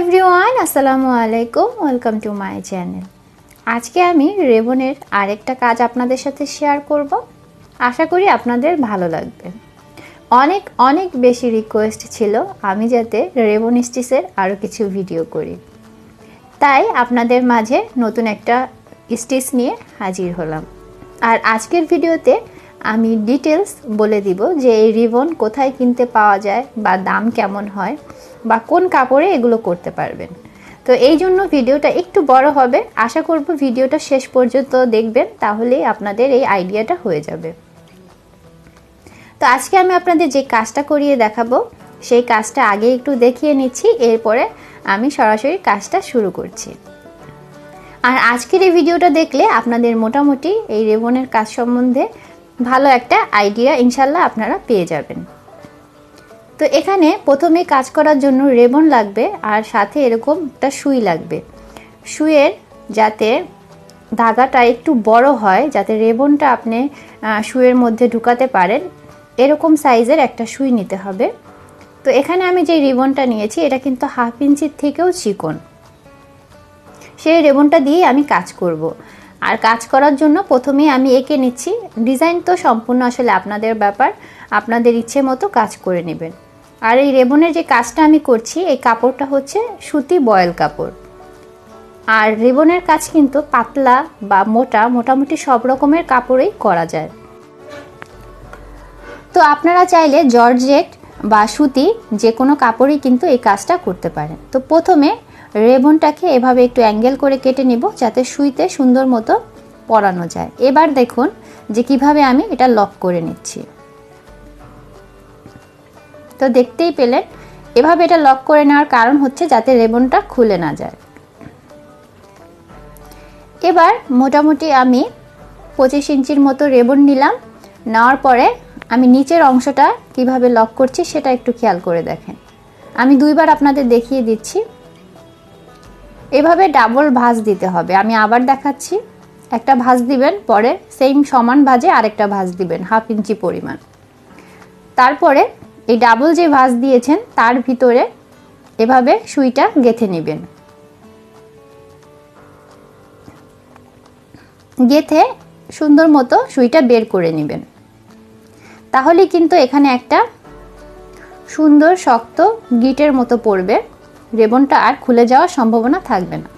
Everyone আসসালামু আলাইকুম welcome to my channel আজকে আমি রেবনের আরেকটা কাজ আপনাদের সাথে শেয়ার করব। আশা করি আপনাদের ভালো লাগবে। অনেক অনেক বেশি রিকোয়েস্ট ছিল আমি যাতে রেবন স্টিচের আরও কিছু ভিডিও করি। তাই আপনাদের মাঝে নতুন একটা স্টিচ নিয়ে হাজির হলাম। আর আজকের ভিডিওতে আমি ডিটেলস বলে দিব যে এই রিবন কোথায় কিনতে পাওয়া যায় বা দাম কেমন হয় বা কোন কাপড়ে এগুলো করতে পারবেন। তো এই জন্য ভিডিওটা একটু বড় হবে। আশা করব ভিডিওটা শেষ পর্যন্ত দেখবেন, তাহলেই আপনাদের এই আইডিয়াটা হয়ে যাবে। তো আজকে আমি আপনাদের যে কাজটা করিয়ে দেখাবো, সেই কাজটা আগে একটু দেখিয়ে নিচ্ছি, এরপরে আমি সরাসরি কাজটা শুরু করছি। আর আজকের এই ভিডিওটা দেখলে আপনাদের মোটামুটি এই রেবনের কাজ সম্বন্ধে ভালো একটা আইডিয়া ইনশাল্লাহ আপনারা পেয়ে যাবেন। তো এখানে প্রথমে কাজ করার জন্য রেবন লাগবে আর সাথে এরকম একটা সুই লাগবে। সুইয়ের যাতে ধাগাটা একটু বড় হয়, যাতে রেবনটা আপনি সুইয়ের মধ্যে ঢুকাতে পারেন, এরকম সাইজের একটা সুই নিতে হবে। তো এখানে আমি যে রিবনটা নিয়েছি, এটা কিন্তু হাফ ইঞ্চির থেকেও চিকন। সেই রেবনটা দিয়েই আমি কাজ করব। আর কাজ করার জন্য প্রথমেই আমি এঁকে নিচ্ছি। ডিজাইন তো সম্পূর্ণ আসলে আপনাদের ব্যাপার। আপনাদের ইচ্ছে মতো কাজ করে নেবেন। আর এই রেবনের যে কাজটা আমি করছি, এই কাপড়টা হচ্ছে সুতি বয়েল কাপড়। আর রেবনের কাজ কিন্তু পাতলা বা মোটা, মোটামুটি সব রকমের কাপড়েই করা যায়। তো আপনারা চাইলে জর্জেট বা সুতি যে কোনো কাপড়ই কিন্তু এই কাজটা করতে পারেন। তো প্রথমে রেবনটাকে এভাবে একটু অ্যাঙ্গেল করে কেটে নিব যাতে সুইতে সুন্দর মতো পরানো যায়। এবার দেখুন যে কীভাবে আমি এটা লক করে নিচ্ছি। তো দেখতেই পেলেন, এভাবে এটা লক করে নেওয়ার কারণ হচ্ছে যাতে রেবনটা খুলে না যায়। এবার মোটামুটি আমি পঁচিশ ইঞ্চির মতো রেবন নিলাম। নেওয়ার পরে আমি নিচের অংশটা কীভাবে লক করছি সেটা একটু খেয়াল করে দেখেন। আমি দুইবার আপনাদের দেখিয়ে দিচ্ছি। এভাবে ডাবল ভাঁজ দিতে হবে। আমি আবার দেখাচ্ছি। একটা ভাঁজ দিবেন, পরে সেম সমান ভাজে আরেকটা ভাঁজ দিবেন হাফ ইঞ্চি পরিমাণ। তারপরে এই ডাবল যে ভাঁজ দিয়েছেন, তার ভিতরে এভাবে সুইটা গেথে নেবেন। গেথে সুন্দর মতো সুইটা বের করে নেবেন। তাহলে কিন্তু এখানে একটা সুন্দর শক্ত গিটের মতো পড়বে। রেবনটা আর খুলে যাওয়ার সম্ভাবনা থাকবে না।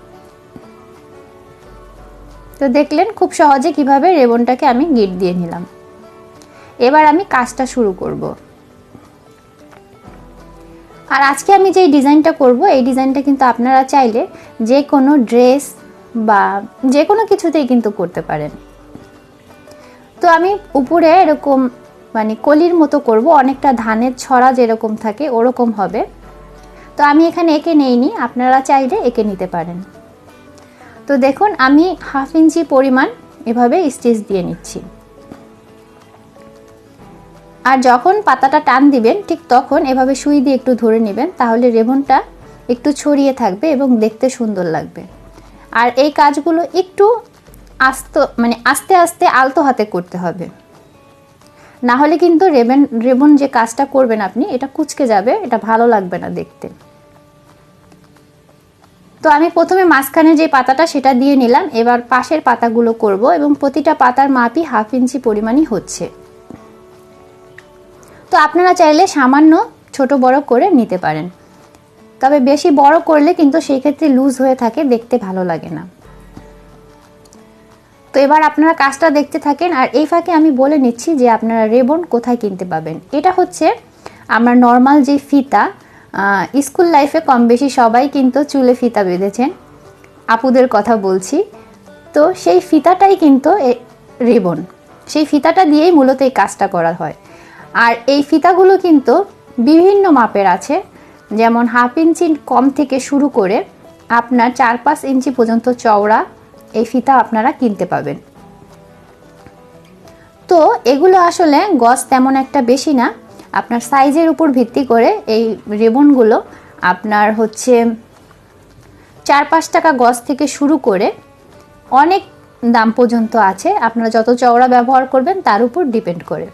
তো দেখলেন খুব সহজে কীভাবে রেবনটাকে আমি গিট দিয়ে নিলাম। এবার আমি কাজটা শুরু করব। আর আজকে আমি যে ডিজাইনটা করব, এই ডিজাইনটা কিন্তু আপনারা চাইলে যে কোনো ড্রেস বা যে কোনো কিছুতেই কিন্তু করতে পারেন। তো আমি উপরে এরকম মানে কলির মতো করব, অনেকটা ধানের ছড়া যেরকম থাকে ওরকম হবে। তো আমি এখানে এঁকে নেইনি, আপনারা চাইলে এঁকে নিতে পারেন। তো দেখুন, আমি হাফ ইঞ্চি পরিমাণ এভাবে স্টিচ দিয়ে নিচ্ছি। আর যখন পাতাটা টান দিবেন, ঠিক তখন এভাবে সুই দিয়ে একটু ধরে নেবেন, তাহলে রেবনটা একটু ছড়িয়ে থাকবে এবং দেখতে সুন্দর লাগবে। আর এই কাজগুলো একটু আস্ত মানে আস্তে আস্তে আলতো হাতে করতে হবে। না হলে কিন্তু রেবেন, রেবন যে কাজটা করবেন আপনি, এটা কুচকে যাবে, এটা ভালো লাগবে না দেখতে। তো আমি প্রথমে মাঝখানে যে পাতাটা সেটা দিয়ে নিলাম, এবার পাশের পাতাগুলো করব এবং প্রতিটা পাতার মাপই হাফ ইঞ্চি পরিমাণই হচ্ছে। তো আপনারা চাইলে সামান্য ছোট বড় করে নিতে পারেন। তবে বেশি বড় করলে কিন্তু সেই ক্ষেত্রে লুজ হয়ে থাকে, দেখতে ভালো লাগে না। তো এবার আপনারা কাজটা দেখতে থাকেন, আর এই ফাঁকে আমি বলে নিচ্ছি যে আপনারা রেবন কোথায় কিনতে পাবেন। এটা হচ্ছে আমার নর্মাল যে ফিতা স্কুল লাইফে কম বেশি সবাই কিন্তু চুলে ফিতা বেঁধেছেন। আপুদের কথা বলছি। তো সেই ফিতাটাই কিন্তু রেবন। সেই ফিতাটা দিয়েই মূলত এই কাজটা করা হয়। আর এই ফিতাগুলো কিন্তু বিভিন্ন মাপের আছে। যেমন হাফ ইঞ্চি কম থেকে শুরু করে আপনার চার পাঁচ ইঞ্চি পর্যন্ত চওড়া এই ফিতা আপনারা কিনতে পাবেন। তো এগুলো আসলে গজ তেমন একটা বেশি না। আপনার সাইজের উপর ভিত্তি করে এই রেবনগুলো আপনার হচ্ছে চার পাঁচ টাকা গজ থেকে শুরু করে অনেক দাম পর্যন্ত আছে। আপনারা যত চওড়া ব্যবহার করবেন তার উপর ডিপেন্ড করে।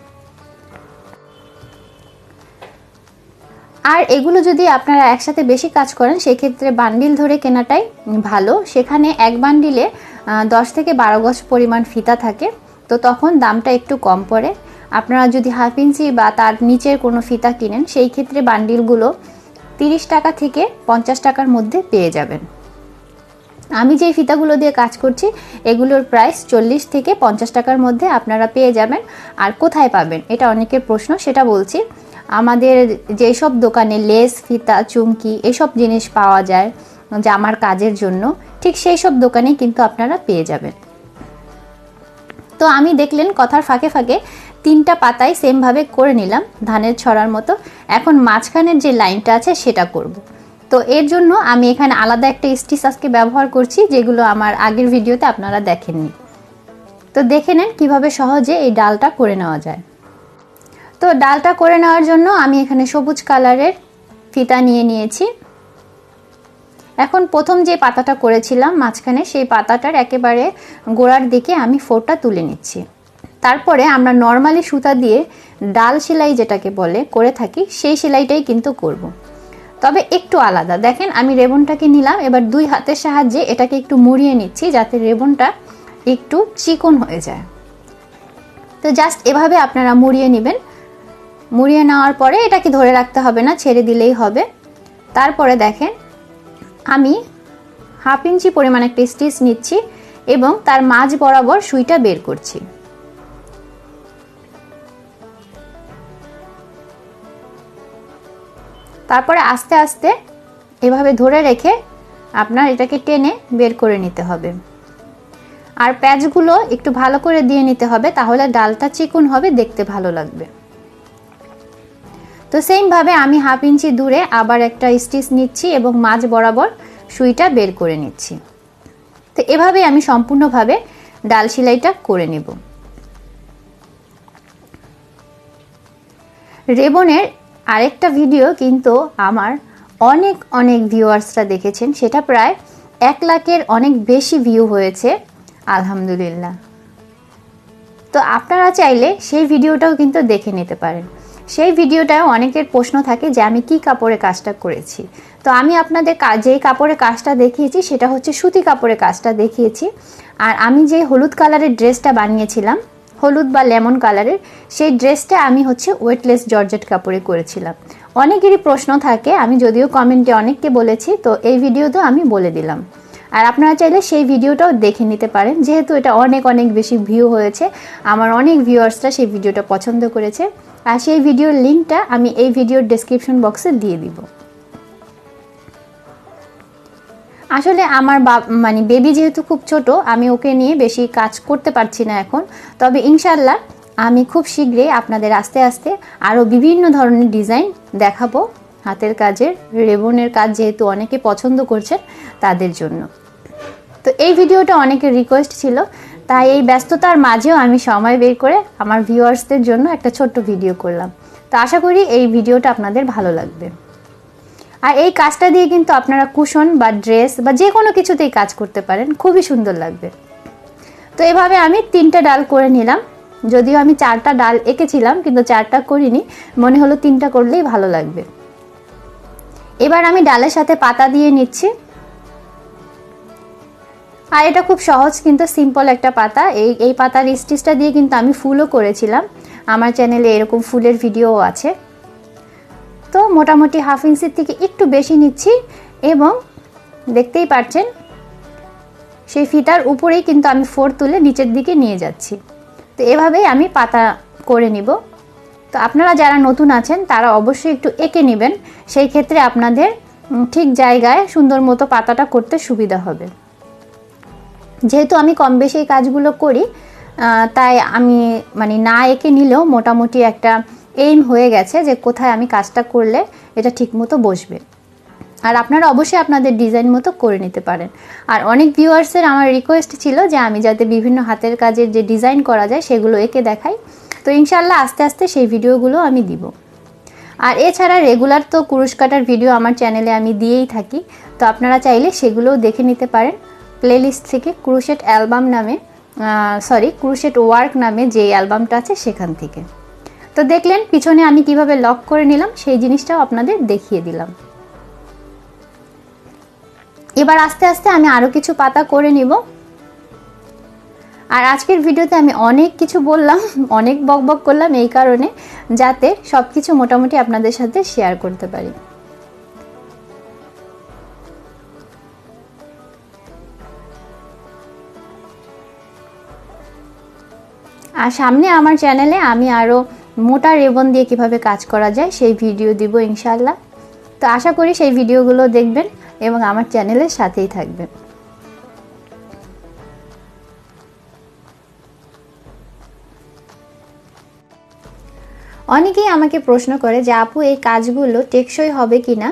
আর এগুলো যদি আপনারা একসাথে বেশি কাজ করেন, সেক্ষেত্রে বান্ডিল ধরে কেনাটাই ভালো। সেখানে এক বান্ডিলে দশ থেকে বারো গজ পরিমাণ ফিতা থাকে, তো তখন দামটা একটু কম পড়ে। আপনারা যদি হাফ ইঞ্চি বা তার নিচের কোনো ফিতা কিনেন, সেই ক্ষেত্রে বান্ডিলগুলো তিরিশ টাকা থেকে পঞ্চাশ টাকার মধ্যে পেয়ে যাবেন। আমি যে ফিতাগুলো দিয়ে কাজ করছি, এগুলোর প্রাইস চল্লিশ থেকে পঞ্চাশ টাকার মধ্যে আপনারা পেয়ে যাবেন। আর কোথায় পাবেন? এটা অনেকের প্রশ্ন, সেটা বলছি। আমাদের যেসব দোকানে লেস ফিতা, চুমকি এসব জিনিস পাওয়া যায় জামার কাজের জন্য, ঠিক সেই সব দোকানে কিন্তু আপনারা পেয়ে যাবেন। তো আমি দেখলেন কথার ফাঁকে ফাঁকে তিনটা পাতায় সেমভাবে করে নিলাম ধানের ছড়ার মতো। এখন মাঝখানের যে লাইনটা আছে সেটা করব। তো এর জন্য আমি এখানে আলাদা একটা স্টিচ আজকে ব্যবহার করছি, যেগুলো আমার আগের ভিডিওতে আপনারা দেখেননি। তো দেখে নেন কীভাবে সহজে এই ডালটা করে নেওয়া যায়। তো ডালটা করে নেওয়ার জন্য আমি এখানে সবুজ কালারের ফিতা নিয়ে নিয়েছি। এখন প্রথম যে পাতাটা করেছিলাম মাঝখানে, সেই পাতাটার একেবারে গোড়ার দিকে আমি ফোরটা তুলে নিচ্ছি। তারপরে আমরা নর্মালি সুতা দিয়ে ডাল সেলাই যেটাকে বলে করে থাকি, সেই সেলাইটাই কিন্তু করব। তবে একটু আলাদা। দেখেন, আমি রেবনটাকে নিলাম, এবার দুই হাতের সাহায্যে এটাকে একটু মুড়িয়ে নিচ্ছি যাতে রেবনটা একটু চিকন হয়ে যায়। তো জাস্ট এভাবে আপনারা মুড়িয়ে নেবেন। মুড়িয়ে নেওয়ার পরে এটাকে ধরে রাখতে হবে না, ছেড়ে দিলেই হবে। তারপরে দেখেন আমি হাফ ইঞ্চি পরিমাণ একটা স্টিচ নিচ্ছি এবং তার মাঝ বরাবর সুইটা বের করছি। তারপরে আস্তে আস্তে এভাবে ধরে রেখে আপনার এটাকে টেনে বের করে নিতে হবে। আর প্যাচগুলো একটু ভালো করে দিয়ে নিতে হবে, তাহলে ডালটা চিকুন হবে, দেখতে ভালো লাগবে। তো সেমভাবে আমি হাফ ইঞ্চি দূরে আবার একটা স্টিচ নিচ্ছি এবং মাঝ বরাবর সুইটা বের করে নিচ্ছি। তো এভাবে আমি সম্পূর্ণভাবে ডাল সেলাইটা করে নেব। রেবনের আরেকটা ভিডিও কিন্তু আমার অনেক অনেক ভিউয়ার্সরা দেখেছেন, সেটা প্রায় এক লাখের অনেক বেশি ভিউ হয়েছে, আলহামদুলিল্লাহ। তো আপনারা চাইলে সেই ভিডিওটাও কিন্তু দেখে নিতে পারেন। সেই ভিডিওটায় অনেকের প্রশ্ন থাকে যে আমি কি কাপড়ে কাজটা করেছি। তো আমি আপনাদের যেই কাপড়ে কাজটা দেখিয়েছি সেটা হচ্ছে সুতি কাপড়ে কাজটা দেখিয়েছি। আর আমি যে হলুদ কালারের ড্রেসটা বানিয়েছিলাম, হলুদ বা লেমন কালারের, সেই ড্রেসটা আমি হচ্ছে ওয়েটলেস জর্জেট কাপড়ে করেছিলাম। অনেকেরই প্রশ্ন থাকে, আমি যদিও কমেন্টে অনেককে বলেছি, তো এই ভিডিওতেও আমি বলে দিলাম। আর আপনারা চাইলে সেই ভিডিওটাও দেখে নিতে পারেন। যেহেতু এটা অনেক অনেক বেশি ভিউ হয়েছে, আমার অনেক ভিউয়ার্সরা সেই ভিডিওটা পছন্দ করেছে। আর সেই ভিডিওর লিঙ্কটা আমি এই ভিডিওর ডেসক্রিপশন বক্সে দিয়ে দিব। আসলে আমার বা মানে বেবি যেহেতু খুব ছোট, আমি ওকে নিয়ে বেশি কাজ করতে পারছি না এখন। তবে ইনশাল্লাহ আমি খুব শীঘ্রই আপনাদের আস্তে আস্তে আরও বিভিন্ন ধরনের ডিজাইন দেখাবো। হাতের কাজের, রেবনের কাজ যেহেতু অনেকে পছন্দ করছেন তাদের জন্য। তো এই ভিডিওটা অনেকের রিকোয়েস্ট ছিল, তাই এই ব্যস্ততার মাঝেও আমি সময় বের করে আমার ভিউয়ার্সদের জন্য একটা ছোট্ট ভিডিও করলাম। তো আশা করি এই ভিডিওটা আপনাদের ভালো লাগবে। আর এই কাজটা দিয়ে কিন্তু আপনারা কুশন বা ড্রেস বা যে কোনো কিছুতেই কাজ করতে পারেন, খুবই সুন্দর লাগবে। তো এভাবে আমি তিনটা ডাল করে নিলাম। যদিও আমি চারটা ডাল এঁকেছিলাম, কিন্তু চারটা করিনি, মনে হলো তিনটা করলেই ভালো লাগবে। এবার আমি ডালের সাথে পাতা দিয়ে নিচ্ছি। আর এটা খুব সহজ, কিন্তু সিম্পল একটা পাতা। এই এই পাতার স্টিচটা দিয়ে কিন্তু আমি ফুলও করেছিলাম। আমার চ্যানেলে এরকম ফুলের ভিডিওও আছে। তো মোটামুটি হাফ ইঞ্চির থেকে একটু বেশি নিচ্ছি এবং দেখতেই পাচ্ছেন সেই ফিতার উপরেই কিন্তু আমি ফোর তুলে নিচের দিকে নিয়ে যাচ্ছি। তো এভাবেই আমি পাতা করে নিব। তো আপনারা যারা নতুন আছেন, তারা অবশ্যই একটু এঁকে নেবেন। সেই ক্ষেত্রে আপনাদের ঠিক জায়গায় সুন্দর মতো পাতাটা করতে সুবিধা হবে। যেহেতু আমি কম বেশি এই কাজগুলো করি তাই আমি মানে না এঁকে নিলেও মোটামুটি একটা এইম হয়ে গেছে যে কোথায় আমি কাজটা করলে এটা ঠিকমতো বসবে। আর আপনারা অবশ্যই আপনাদের ডিজাইন মতো করে নিতে পারেন। আর অনেক ভিউয়ার্সের আমার রিকোয়েস্ট ছিল যে আমি যাতে বিভিন্ন হাতের কাজের যে ডিজাইন করা যায় সেগুলো এঁকে দেখাই। তো ইনশাল্লাহ আস্তে আস্তে সেই ভিডিওগুলো আমি দিব। আর এছাড়া রেগুলার তো কুরুশ কাটার ভিডিও আমার চ্যানেলে আমি দিয়েই থাকি। তো আপনারা চাইলে সেগুলোও দেখে নিতে পারেন। প্লেলিস্ট থেকে ক্রুশেট অ্যালবাম নামে সরি ক্রুশেট ওয়ার্ক নামে যে অ্যালবামটা আছে সেখান থেকে। তো দেখলেন, পিছনে আমি কীভাবে লক করে নিলাম, সেই জিনিসটাও আপনাদের দেখিয়ে দিলাম। এবার আস্তে আস্তে আমি আরও কিছু পাতা করে নিব। আর আজকের ভিডিওতে আমি অনেক কিছু বললাম, অনেক বক বক করলাম এই কারণে, যাতে সব কিছু মোটামুটি আপনাদের সাথে শেয়ার করতে পারি। আর সামনে আমার চ্যানেলে আমি আরও মোটা রেবন দিয়ে কীভাবে কাজ করা যায় সেই ভিডিও দিব ইনশাল্লাহ তো আশা করি সেই ভিডিওগুলো দেখবেন এবং আমার চ্যানেলের সাথেই থাকবেন। অনেকেই আমাকে প্রশ্ন করে যে, আপু, এই কাজগুলো টেকসই হবে কিনা?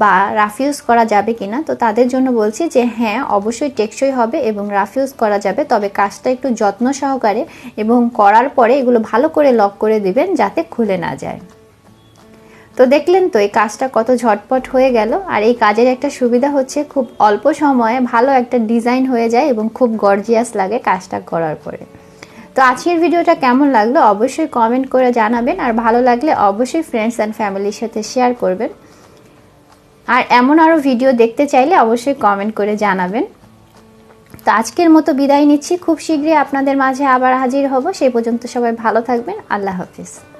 বা রাফিউজ করা যাবে কিনা, তো তাদের জন্য বলছি যে হ্যাঁ অবশ্যই টেকসই হবে এবং রাফিউজ করা যাবে। তবে কাজটা একটু যত্ন সহকারে এবং করার পরে এগুলো ভালো করে লক করে দিবেন যাতে খুলে না যায়। তো দেখলেন তো এই কাজটা কত ঝটপট হয়ে গেল। আর এই কাজের একটা সুবিধা হচ্ছে খুব অল্প সময়ে ভালো একটা ডিজাইন হয়ে যায় এবং খুব গর্জিয়াস লাগে কাজটা করার পরে। তো আজকের ভিডিওটা কেমন লাগল অবশ্যই কমেন্ট করে জানাবেন। আর ভালো লাগলে অবশ্যই ফ্রেন্ডস অ্যান্ড ফ্যামিলির সাথে শেয়ার করবেন। আর এমন আরও ভিডিও দেখতে চাইলে অবশ্যই কমেন্ট করে জানাবেন। তো আজকের মতো বিদায় নিচ্ছি। খুব শীঘ্রই আপনাদের মাঝে আবার হাজির হব। সেই পর্যন্ত সবাই ভালো থাকবেন। আল্লাহ হাফিজ।